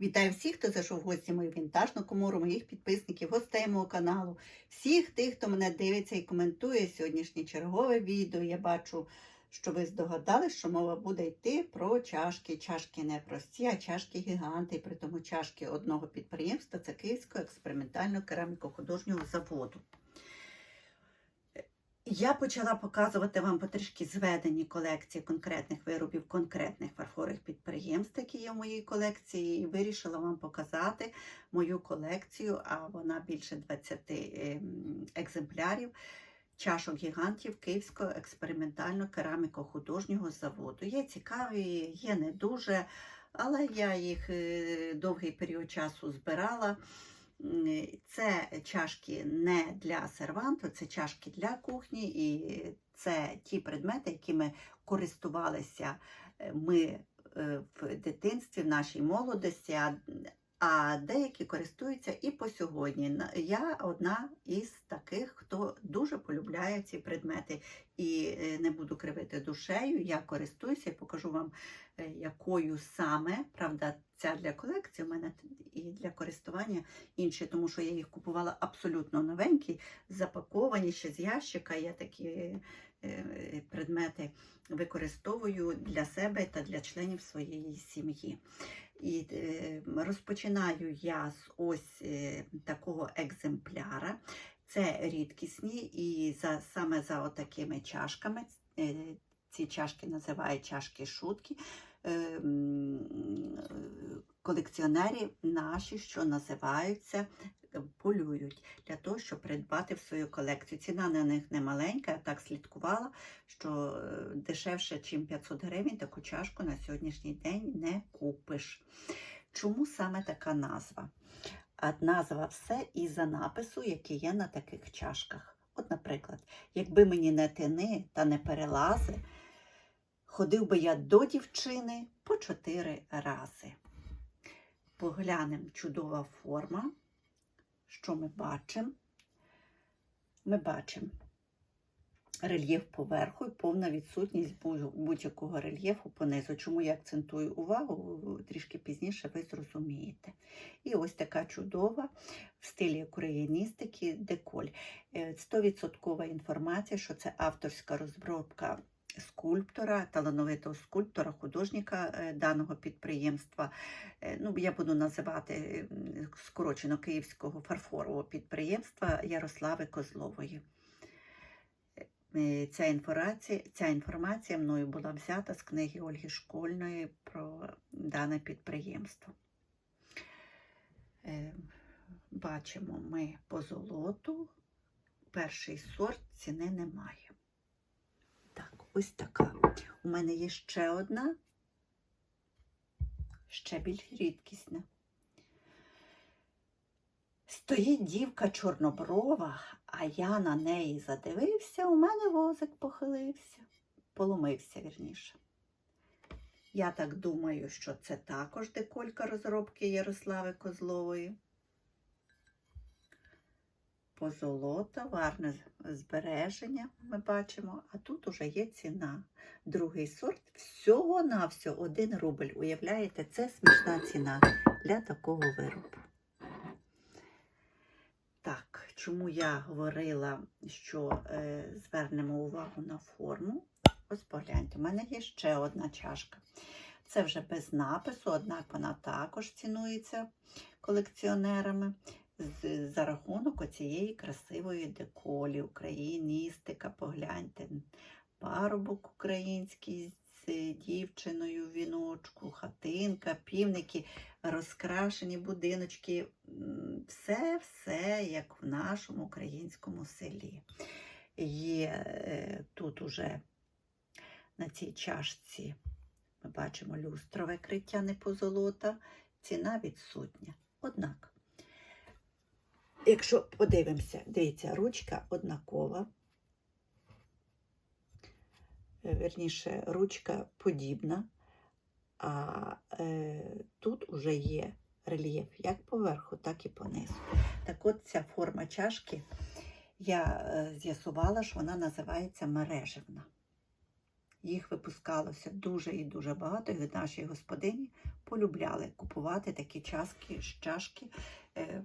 Вітаю всіх, хто зайшов в гості мою вінтажну комору, моїх підписників, гостей мого каналу, всіх тих, хто мене дивиться і коментує сьогоднішнє чергове відео. Я бачу, що ви здогадались, що мова буде йти про чашки. Чашки не прості, а чашки гіганти. І при тому чашки одного підприємства це Київського експериментального кераміко-художнього заводу. Я почала показувати вам потрішки зведені колекції конкретних виробів конкретних фарфорових підприємств, які є в моїй колекції, і вирішила вам показати мою колекцію, а вона більше 20 ем, екземплярів чашок гігантів Київського експериментального кераміко-художнього заводу. Є цікаві, є не дуже, але я їх е, довгий період часу збирала. Це чашки не для серванту, це чашки для кухні, і це ті предмети, якими користувалися е, ми е, в дитинстві, в нашій молодості, а, деякі користуються і по сьогодні. Я одна із таких, хто дуже полюбляє ці предмети. І е, не буду кривити душею, я користуюся і покажу вам, е, якою саме, правда, ця для колекції у мене і для користування інші, тому що я їх купувала абсолютно новенькі, запаковані ще з ящика. Я такі е, предмети використовую для себе та для членів своєї сім'ї. І е, розпочинаю я з ось е, такого екземпляра. Це рідкісні, і за, саме за отакими чашками. е, Ці чашки називають чашки шутки. Колекціонери наші, що називаються, полюють для того, щоб придбати в свою колекцію. Ціна на них не маленька, я так слідкувала, що е, дешевше, ніж 500 гривень, таку чашку на сьогоднішній день не купиш. Чому саме така назва? А назва все із-за напису, який є на таких чашках. От, наприклад, якби мені не тини та не перелази, ходив би я до дівчини по чотири рази. Поглянемо чудова форма. Що ми бачимо? Ми бачимо рельєф поверху і повна відсутність будь- будь-якого рельєфу понизу. Чому я акцентую увагу, трішки пізніше ви зрозумієте. І ось така чудова в стилі україністики деколь. Е, 100% інформація, що це авторська розробка скульптора, талановитого скульптора, художника е, даного підприємства. Е, Ну, я буду називати скорочено Київського фарфорового підприємства Ярослави Козлової. Е, Ця інформація, ця інформація мною була взята з книги Ольги Школьної про дане підприємство. Бачимо ми по золоту. Перший сорт ціни немає. Ось така. У мене є ще одна, ще більш рідкісна. Стоїть дівка чорноброва, а я на неї задивився, у мене возик похилився, поломився вірніше. Я так думаю, що це також деколька розробки Ярослави Козлової. Позолота, варне збереження ми бачимо, а тут уже є ціна. Другий сорт всього-навсього 1 рубль. Уявляєте, це смішна ціна для такого виробу. Так, чому я говорила, що е, звернемо увагу на форму? Ось погляньте, у мене є ще одна чашка. Це вже без напису, однак вона також цінується колекціонерами за рахунок оцієї красивої деколі, україністика, погляньте. Парубок український з дівчиною в віночку, хатинка, півники, розкрашені будиночки. Все, все як в нашому українському селі. Є е, тут уже на цій чашці ми бачимо люстрове криття не позолота, ціна відсутня. Однак, якщо подивимося, дивіться, ручка однакова. Е, Верніше, ручка подібна, а е, тут уже є рельєф як поверху, так і понизу. Так от ця форма чашки, я е, з'ясувала, що вона називається мережевна. Їх випускалося дуже і дуже багато, і нашій господині полюбляли купувати такі чашки, чашки е,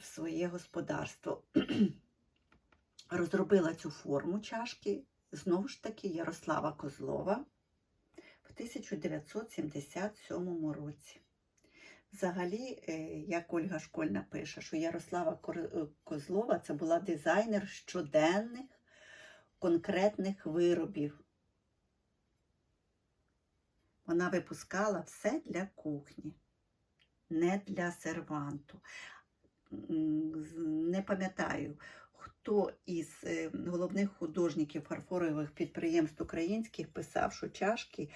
в своє господарство. Розробила цю форму чашки знову ж таки Ярослава Козлова в 1977 році. Взагалі, е, як Ольга Школьна пише, що Ярослава е, Козлова це була дизайнер щоденних конкретних виробів. Вона випускала все для кухні, не для серванту. Не пам'ятаю, хто із е, головних художників фарфорових підприємств українських писав, що чашки,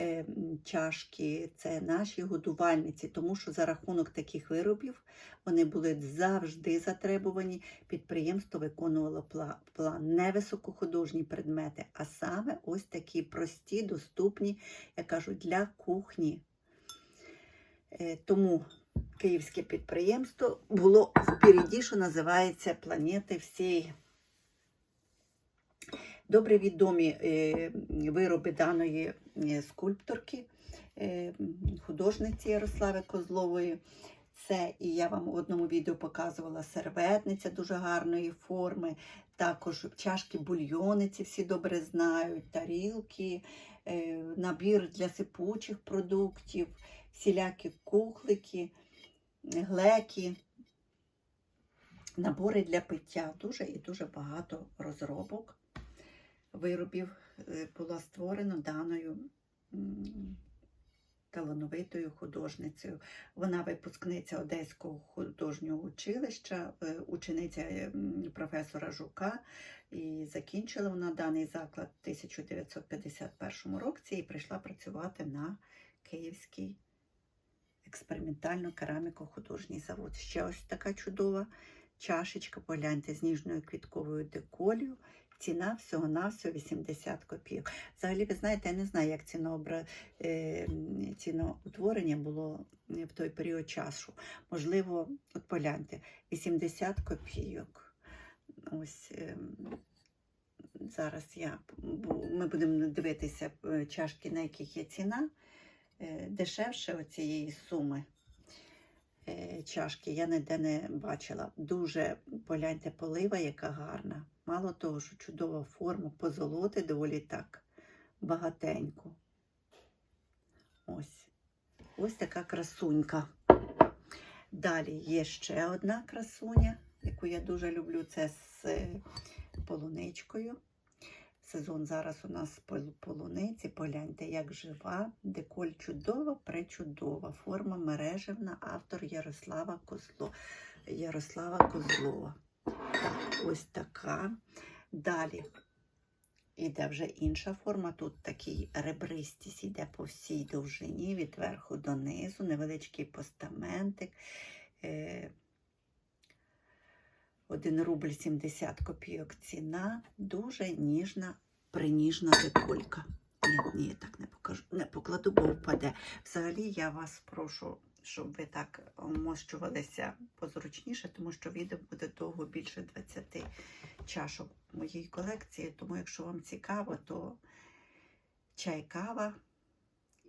е, чашки це наші годувальниці, тому що за рахунок таких виробів вони були завжди затребувані. Підприємство виконувало план не високохудожні предмети, а саме ось такі прості, доступні, я кажу, для кухні. Е, Тому київське підприємство було впереді, що називається планети всієї. Добре відомі е, вироби даної е, скульпторки, е, художниці Ярослави Козлової. Це і я вам в одному відео показувала серветниця дуже гарної форми, також чашки бульйониці всі добре знають, тарілки, набір для сипучих продуктів, всілякі кухлики, глеки, набори для пиття. Дуже і дуже багато розробок виробів е, було створено даною талановитою художницею. Вона випускниця Одеського художнього училища, е, учениця е, професора Жука. І закінчила вона даний заклад в 1951 році і прийшла працювати на Київський експериментально-кераміко-художній завод. Ще ось така чудова чашечка, погляньте, з ніжною квітковою деколью. Ціна всього-навсього 80 копійок. Взагалі, ви знаєте, я не знаю, як цінообра... е, ціноутворення було е, в той період часу. Можливо, от погляньте, 80 копійок. Ось ем, зараз я ми будемо дивитися е, чашки, на яких є ціна. Е, Дешевше оцієї суми е, чашки я ніде не бачила. Дуже погляньте полива, яка гарна. Мало того, що чудова форма, позолоти доволі так багатенько. Ось. Ось така красунька. Далі є ще одна красуня, яку я дуже люблю. Це з е, полуничкою. Сезон зараз у нас полуниці. Погляньте, як жива, деколь чудова, пречудова. Форма мережевна, автор Ярослава Козло. Ярослава Козлова. Так, ось така. Далі іде вже інша форма. Тут такий ребристість іде по всій довжині, від верху до низу, невеличкий постаментик. Е, 1 рубль 70 копійок ціна, дуже ніжна, приніжна деколька. Ні, ні, так не покажу, не покладу, бо впаде. Взагалі я вас прошу, щоб ви так вмощувалися позручніше, тому що відео буде довго більше 20 чашок моєї колекції. Тому, якщо вам цікаво, то чай, кава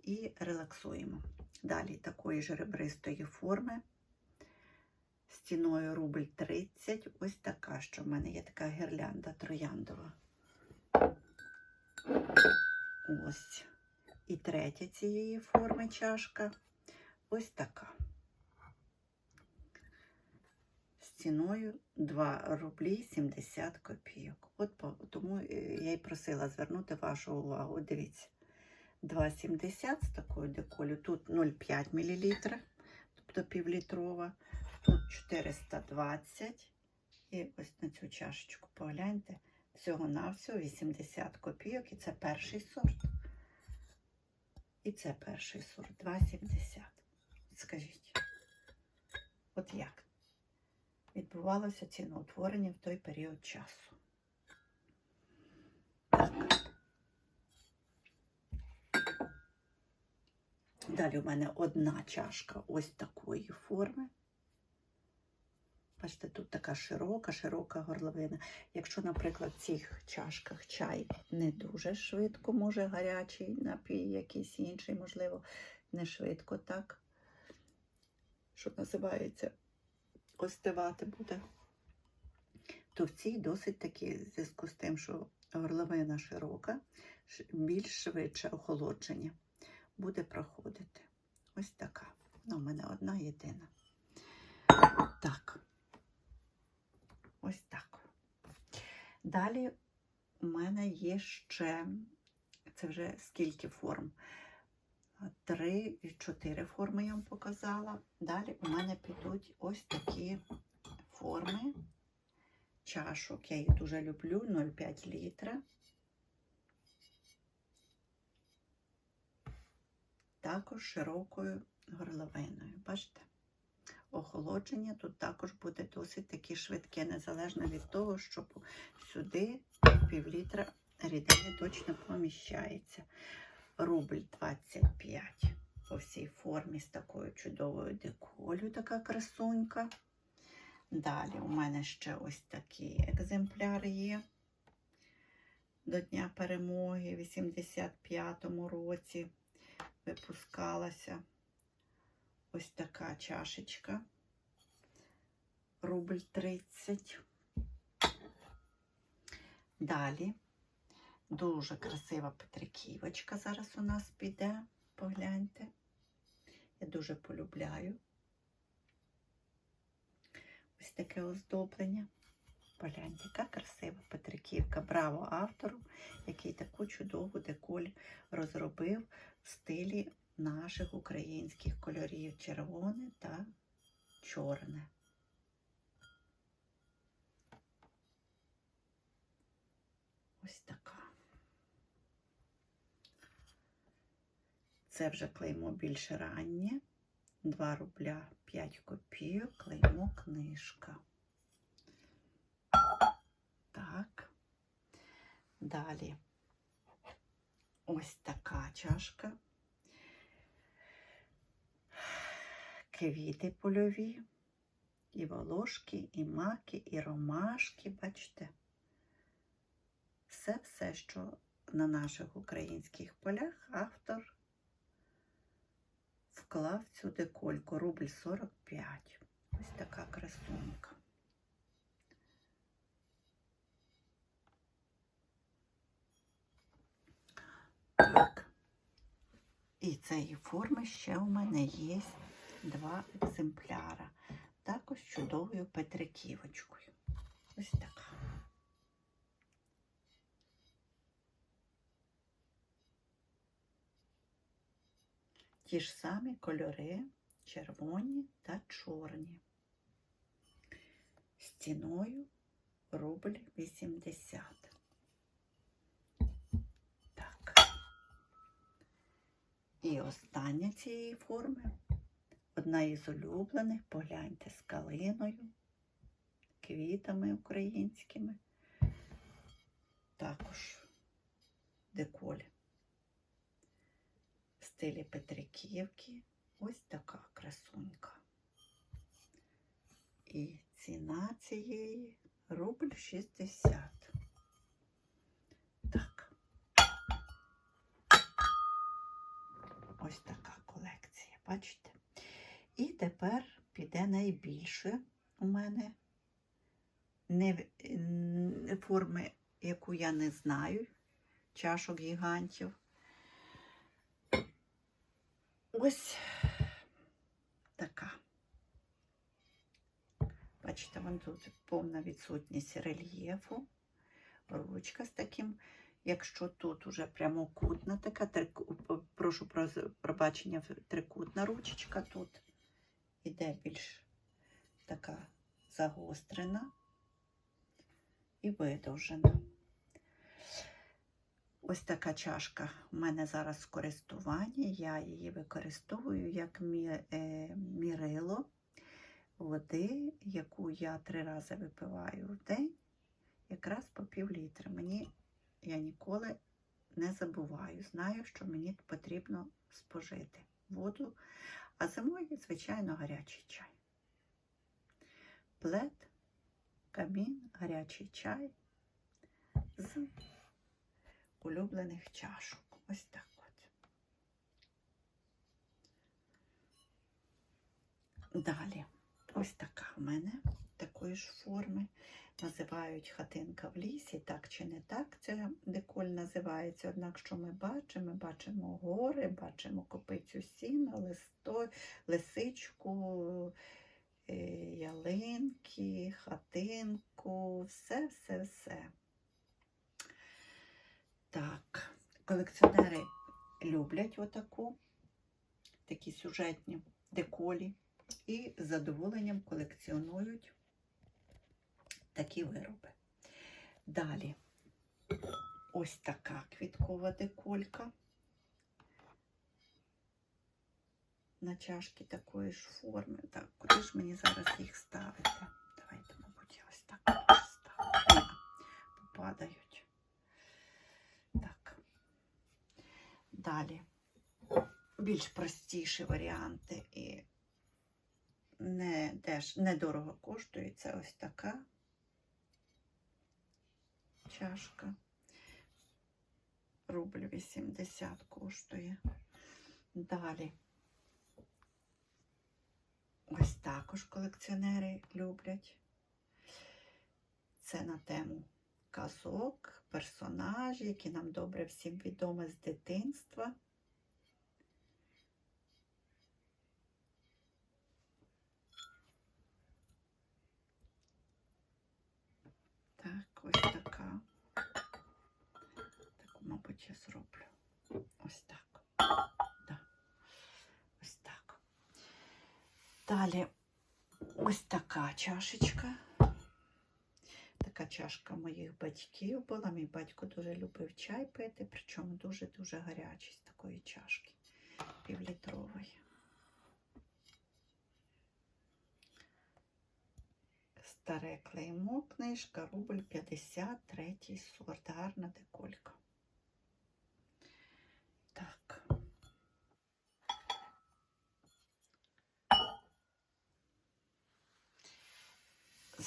і релаксуємо. Далі такої ж ребристої форми з ціною рубль 30. Ось така, що в мене є така гірлянда трояндова. Ось. І третя цієї форми чашка. Ось така. Ціною 2 рублі 70 копійок. От тому е, я й просила звернути вашу увагу. Дивіться. 2,70 з такою деколю. Тут 0,5 мл, тобто півлітрова. Тут 420. І ось на цю чашечку погляньте. Всього-навсього 80 копійок. І це перший сорт. І це перший сорт 2,70. Скажіть, от як відбувалося ціноутворення в той період часу? Так. Далі у мене одна чашка ось такої форми. Бачите, тут така широка, широка горловина. Якщо, наприклад, в цих чашках чай не дуже швидко, може гарячий напій, якийсь інший, можливо, не швидко так, що називається, остивати буде. То в цій досить таки, в зв'язку з тим, що горловина широка, більш швидше охолодження буде проходити. Ось така. Ну, у мене одна єдина. Так. Ось так. Далі у мене є ще, це вже скільки форм? Три і чотири форми я вам показала. Далі у мене підуть ось такі форми чашок. Я їх дуже люблю, 0,5 літра. Також широкою горловиною. Бачите? Охолодження тут також буде досить таки швидке, незалежно від того, що по- сюди пів літра рідини точно поміщається. Рубль 25 по всій формі з такою чудовою деколю, така красунька. Далі у мене ще ось такий екземпляр є. До Дня перемоги в 85-му році випускалася ось така чашечка. Рубль 30. Далі дуже красива петриківочка зараз у нас піде. Погляньте. Я дуже полюбляю. Ось таке оздоблення. Погляньте, яка красива Петриківка. Браво автору, який таку чудову деколь розробив в стилі наших українських кольорів червоне та чорне. Ось така. Це вже клеймо більш раннє. 2 рубля 5 копійок, клеймо книжка. Так. Далі ось така чашка. Квіти польові, і волошки, і маки, і ромашки, бачите. Все-все, що на наших українських полях автор вклав цю декольку. Рубль 45. Ось така красунька. Так. І цієї форми ще у мене є два екземпляра. Також чудовою петриківочкою. Ось така. Ті ж самі кольори червоні та чорні. З рубль 80. Так. І остання цієї форми одна із улюблених, погляньте, з калиною, квітами українськими. Також деколь в стилі Петриківки. Ось така красунька. І ціна цієї рубль 60. Так. Ось така колекція, бачите? І тепер піде найбільше у мене не форми, яку я не знаю, чашок гігантів. Ось така. Бачите, вон тут повна відсутність рельєфу. Ручка з таким, якщо тут уже прямокутна така, прошу пробачення, трикутна ручечка тут іде більш така загострена і видовжена. Ось така чашка у мене зараз в користуванні. Я її використовую як е, мірило води, яку я три рази випиваю в день, якраз по пів літра. Мені я ніколи не забуваю. Знаю, що мені потрібно спожити воду, а зимою, звичайно, гарячий чай. Плед, камін, гарячий чай з улюблених чашок. Ось так от. Далі, ось така в мене такої ж форми. Називають хатинка в лісі, так чи не так це деколь називається. Однак, що ми бачимо? Ми бачимо гори, бачимо копицю сіна, листо, лисичку, е, ялинки, хатинку, все, все, все. Так, колекціонери люблять отаку, такі сюжетні деколі і з задоволенням колекціонують такі вироби. Далі ось така квіткова деколька. На чашки такої ж форми. Так, куди ж мені зараз їх ставити? Давайте, мабуть, я ось так ставлю. Попадають. Так. Далі. Більш простіші варіанти і не деж, недорого коштує. Це ось така чашка. Рубль 80 коштує. Далі. Ось також колекціонери люблять. Це на тему казок, персонажі, які нам добре всім відомі з дитинства. Так, ось така. Ось так. Да. Ось так. Далі ось така чашечка. Така чашка моїх батьків була. Мій батько дуже любив чай пити, причому дуже-дуже гарячий з такої чашки півлітрової. Старе клеймо, книжка, рубль 53 сорт. Гарна деколька. Так.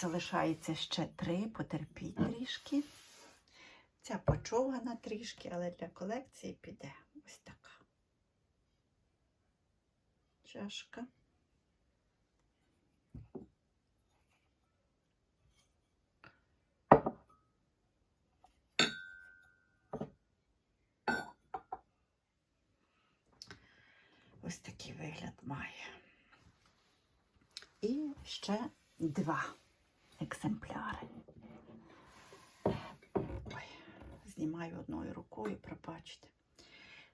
Залишається ще три, потерпіть трішки. Ця почовгана трішки, але для колекції піде ось така чашка. Ось такий вигляд має. І ще два екземпляри. Ой, знімаю одною рукою, пробачте.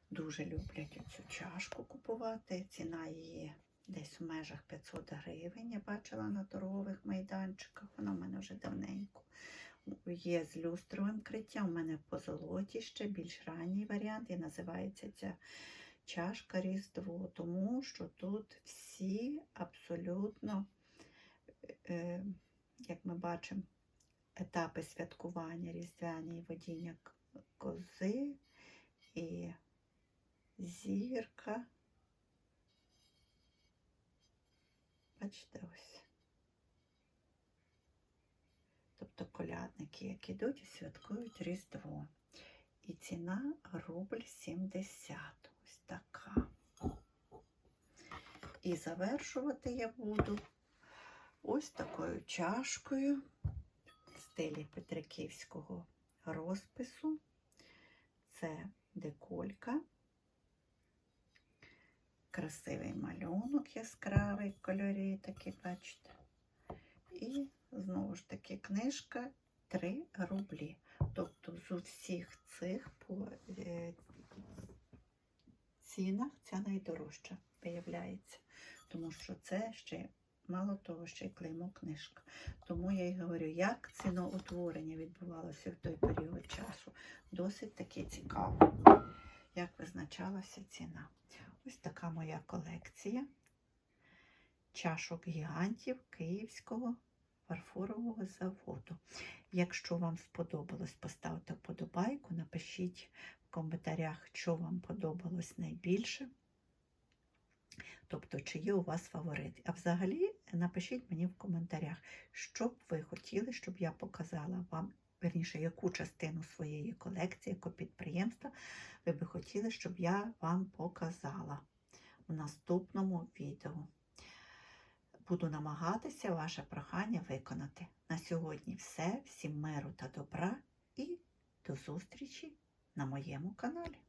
Дуже люблять цю чашку купувати. Ціна її десь в межах 500 гривень. Я бачила на торгових майданчиках. Вона в мене вже давненько. Є з люстровим криттям. У мене по золоті ще більш ранній варіант. І називається ця чашка Різдво, тому що тут всі абсолютно, е, як ми бачимо, етапи святкування Різдвяні і водіння кози і зірка. Бачите ось. Тобто колядники, які йдуть і святкують Різдво. І ціна рубль 70. Ось така. І завершувати я буду ось такою чашкою в стилі Петриківського розпису. Це деколька. Красивий малюнок яскравий кольорі, такий, бачите. І знову ж таки книжка 3 рублі. Тобто з усіх цих по е, цінах ця найдорожча виявляється. Тому що це ще мало того, ще й клеймо книжка. Тому я й говорю, як ціноутворення відбувалося в той період часу. Досить таки цікаво, як визначалася ціна. Ось така моя колекція чашок гігантів Київського фарфорового заводу. Якщо вам сподобалось, поставте вподобайку, напишіть в коментарях, що вам подобалось найбільше. Тобто, чи є у вас фаворит. А взагалі напишіть мені в коментарях, що б ви хотіли, щоб я показала вам, верніше, яку частину своєї колекції, яке підприємства ви би хотіли, щоб я вам показала в наступному відео. буду намагатися ваше прохання виконати. На сьогодні все. Всім миру та добра і до зустрічі на моєму каналі.